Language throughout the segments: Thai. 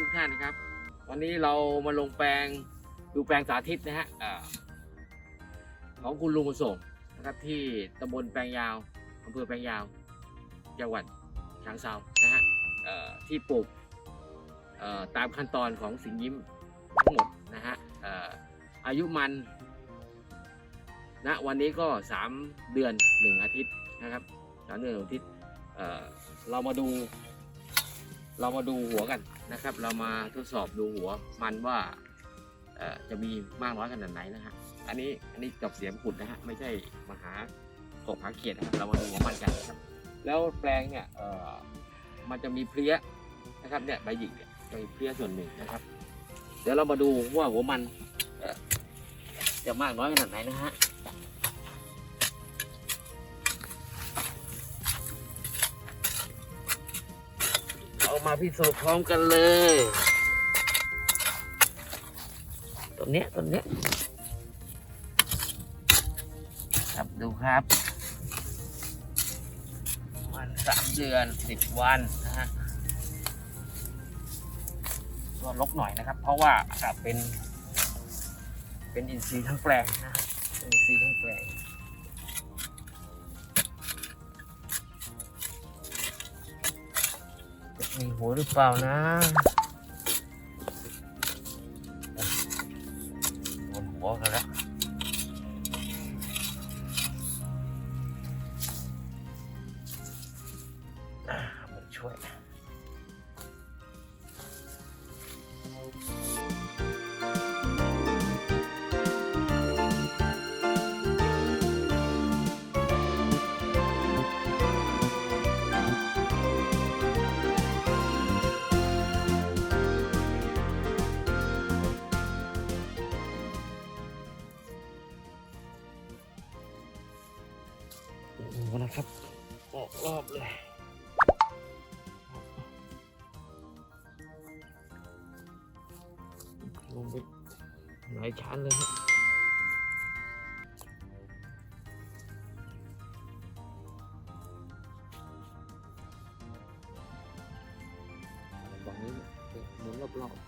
ทุกท่านครับ วันนี้เรามาลงแปลงดูแปลงสาธิตนะฮะของคุณลุงบุญส่งนะครับที่ตำบลแปลงยาวอำเภอแปลงยาวจังหวัดฉางเซานะฮะที่ปลูกตามขั้นตอนของสิงยิ้มทั้งหมดนะฮะอายุมันณวันนี้ก็ 3 เดือน 1 อาทิตย์นะครับสามเดือนหนึ่งอาทิตย์เรามาดู เรามาดูหัวกันนะครับ เรามาทดสอบดูหัวมันว่าจะมีมากน้อยขนาดไหนนะฮะ อันนี้อันนี้จอบเสียมขุดนะฮะ ไม่ใช่มาหากบหาเขียดนะครับ เรามาดูหัวมันกันนะครับ แล้วแปลงเนี่ยมันจะมีเพลี้ยนะครับเนี่ยใบหยิกเนี่ยจะมีเพลี้ยส่วนหนึ่งนะครับ เดี๋ยวเรามาดูว่าหัวมันจะมากน้อยขนาดไหนนะฮะ มาพิสูจน์พร้อมกันเลยตัวเนี้ยตัวเนี้ยครับดูครับมันสามเดือนสิบวันนะฮะก็ลกหน่อยนะครับ เพราะว่าอากาศเป็น เป็นอินทรีย์ทั้งแปลงนะฮะอินทรีย์ทั้งแปลง มีหัวหรือเปล่านะโดนหัวกันแล้ว ครับ ออกรอบเลยลงไปหลายชั้นเลยครับฝั่งนี้หมุนรอบๆ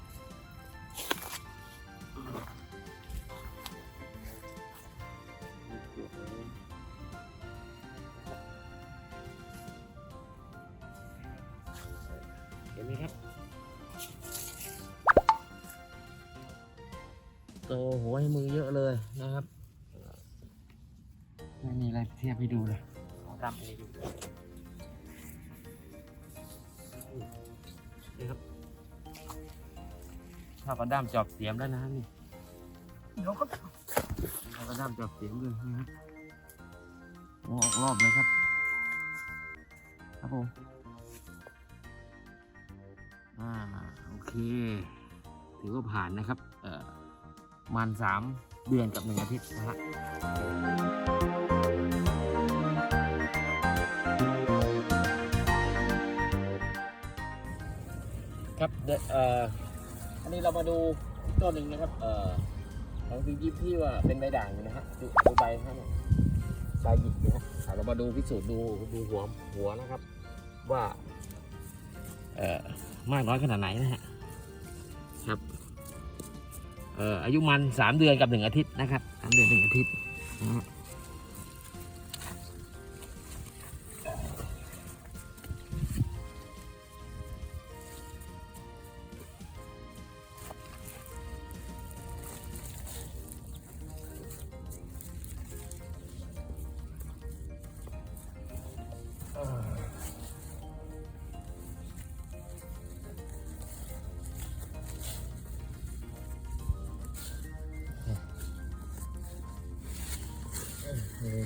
เห็นไหมครับ โตหัวให้มือเยอะเลยนะครับ ไม่มีอะไรเทียบให้ดูเลยเอาดำอันนี้ดูนี่ครับถ้ากระด้ามจอบเสียมแล้วนะนี่เดี๋ยวก็ถ้ากระด้ามจอบเสียมเลยนะครับโอ้ออกรอบเลยครับ ครับผม อ่าโอเค ถือว่าผ่านนะครับ เอ่อมันสามเดือนกับหนึ่งอาทิตย์นะฮะครับเดอ่ออันนี้เรามาดูต้นหนึ่งนะครับ เอ่อของพี่ยิปที่ว่าเป็นใบด่างนะฮะดูดูใบนะฮะเนี่ยใบหยิกนะฮะเรามาดูพิสูจน์ดูดูหัวหัวนะครับ ว่า มากน้อยขนาดไหนนะฮะครับเอ่ออายุมันสามเดือนกับหนึ่งอาทิตย์นะครับสามเดือนหนึ่งอาทิตย์นะฮะ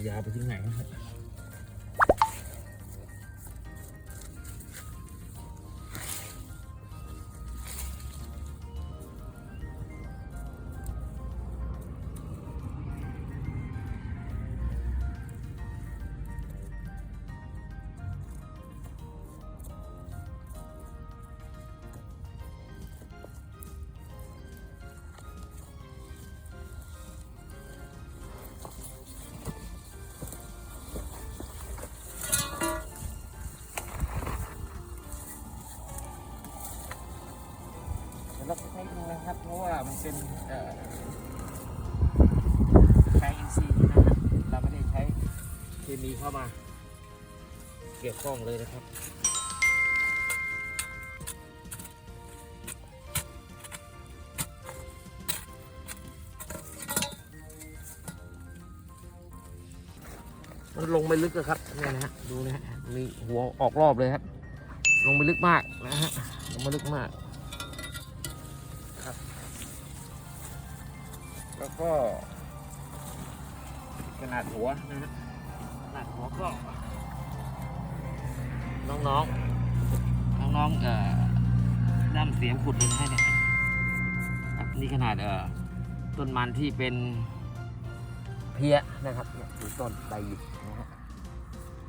ยาไปถึงไหนนะครับ ดนึงนะครับ เพราะว่ามันเป็นแปลงอินทรีย์นะฮะเราไม่ได้ใช้เคมีเข้ามา เกี่ยวข้องเลยนะครับมันลงไปลึกอะครับเนี่ยนะฮะดูนะฮะมีหัวออกรอบเลยครับ ลงไปลึกมากนะฮะลงมาลึกมาก แล้วก็ ขนาดหัวนะฮะขนาดหัวก็ น้องๆ น้องๆเอ่อด้ามเสียมขุดเลยนะฮะเนี่ยครับนี่ขนาดเอ่อต้นมันที่เป็นเพี้ยนะครับเนี่ยดูต้นใบหยิกนะฮะ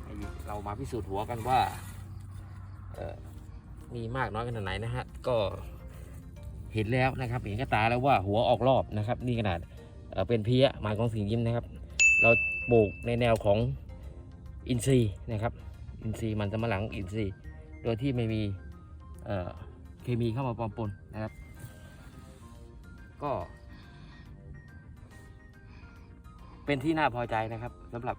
ใบหยิกเรามาพิสูจน์หัวกันว่าเอ่อมีมากน้อยขนาดไหนนะฮะก็ เห็นแล้วนะครับ เห็นกับตาแล้วว่าหัวออกรอบนะครับ นี่ขนาดเป็นเพี้ยหมายของสิงยิ้มนะครับ เราปลูกในแนวของอินทรีย์นะครับ อินทรีย์มันสำปะหลังอินทรีย์ โดยที่ไม่มีเเคมีเข้ามาปนปนนะครับ ก็ เป็นที่น่าพอใจนะครับสำหรับ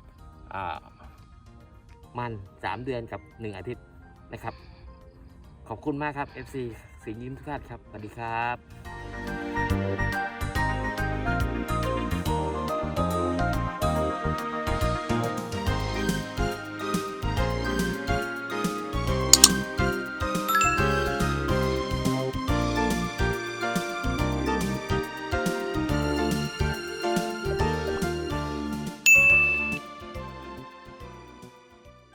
มัน 3 เดือนกับ 1 อาทิตย์นะครับ ขอบคุณมากครับ FC สิงห์ยิ้มทุกท่านครับสวัสดีครับ